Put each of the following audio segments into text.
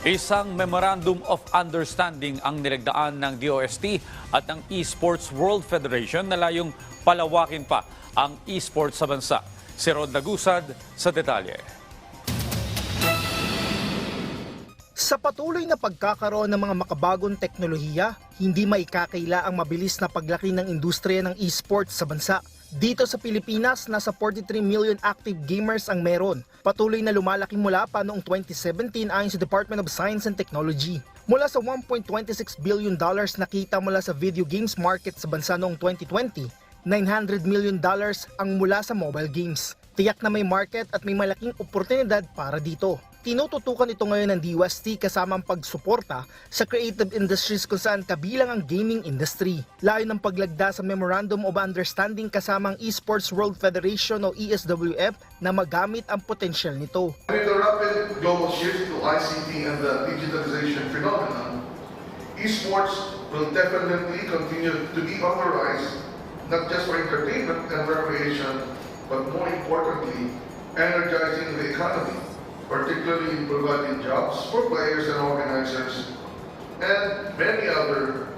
Isang Memorandum of Understanding ang nilagdaan ng DOST at ng Esports World Federation na layong palawakin pa ang esports sa bansa. Si Rod Lagusad sa detalye. Sa patuloy na pagkakaroon ng mga makabagong teknolohiya, hindi maikakaila ang mabilis na paglaki ng industriya ng esports sa bansa. Dito sa Pilipinas, nasa 43 million active gamers ang meron. Patuloy na lumalaki mula pa noong 2017 ayon sa Department of Science and Technology. Mula sa 1.26 billion dollars nakita mula sa video games market sa bansa noong 2020, 900 million dollars ang mula sa mobile games. Tiyak na may market at may malaking oportunidad para dito. Tinututukan ito ngayon ng DUST kasama ang pagsuporta sa creative industries kung saan kabilang ang gaming industry. Layo ng paglagda sa Memorandum of Understanding kasama ang Esports World Federation o ESWF na magamit ang potensyal nito. With the rapid global shift to ICT and the digitalization phenomenon, esports will definitely continue to be authorized, not just for entertainment and recreation, but more importantly, energizing the economy, particularly in providing jobs for players and organizers, and many other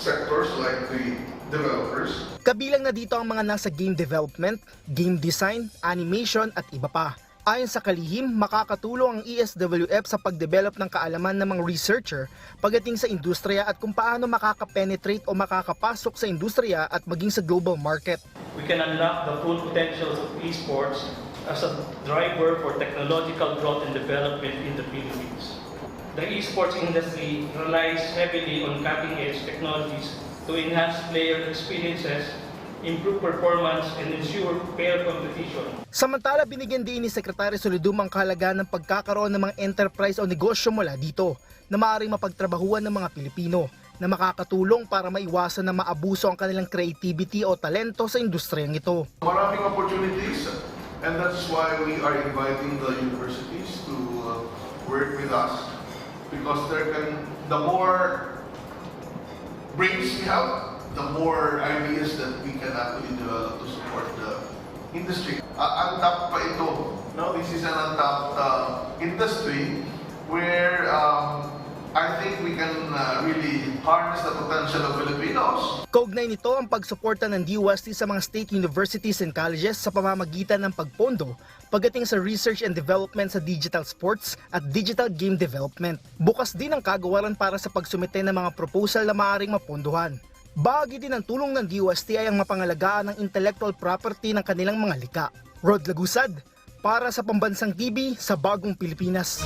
sectors like the developers, Kabilang na dito ang mga nasa game development, game design, animation at iba pa. Ayon sa kalihim, makakatulong ang ESWF sa pagdevelop ng kaalaman ng mga researcher pagdating sa industriya at kung paano makakapenetrate o makakapasok sa industriya at maging sa global market. we can unlock the full potential of esports as a driver for technological growth and development in the Philippines. The esports industry relies heavily on cutting-edge technologies to enhance player experiences, improve performance, and ensure fair competition. Samantala, binigyan din ni Secretary Solidum ang kahalagaan ng pagkakaroon ng mga enterprise o negosyo mula dito na maaaring mapagtrabahuan ng mga Pilipino na makakatulong para maiwasan na maabuso ang kanilang creativity o talento sa industriyang ito. maraming opportunities and that's why we are inviting the universities to uh, work with us. Because there can the more brains we have the more ideas that we can actually develop to support the industry. Uh, untapped pa ito no? This is an untapped uh, industry where um, I think we can uh, really harness the potential of Filipinos Kaugnay nito ang pagsuporta ng DUST sa mga state universities and colleges sa pamamagitan ng pagpondo pagdating sa research and development sa digital sports at digital game development. Bukas din ang kagawaran para sa pagsumite ng mga proposal na maaaring mapondohan. Bahagi din ng tulong ng DUST ay ang mapangalagaan ng intellectual property ng kanilang mga lika. Rod Lagusad, para sa Pambansang TV sa Bagong Pilipinas.